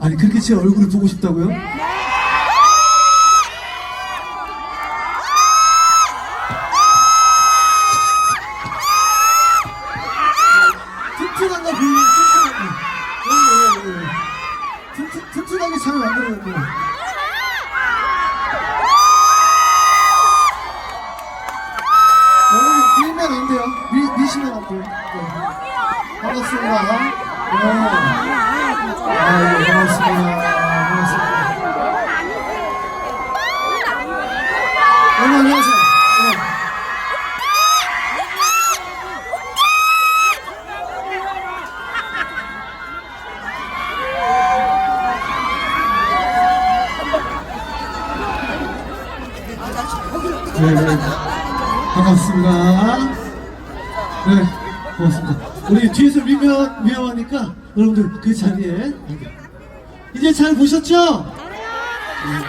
아니 그렇게 제 얼굴을 보고 싶다고요? 튼튼한 거 보이네 튼튼한 거 예, 예, 예. 튼튼, 튼튼하게 잘 만들어놨네 어머니 밀면 안 돼요 밀, 미시면 안 돼요 네. 반갑습니다 네. 아이고 고맙습니다 고맙습니다 어머 안녕하세요 네. 네, 네. 반갑습니다. 네, 고맙습니다. 우리 뒤에서 위험, 위험하니까 여러분들 그 자리에 이제 잘 보셨죠? 네,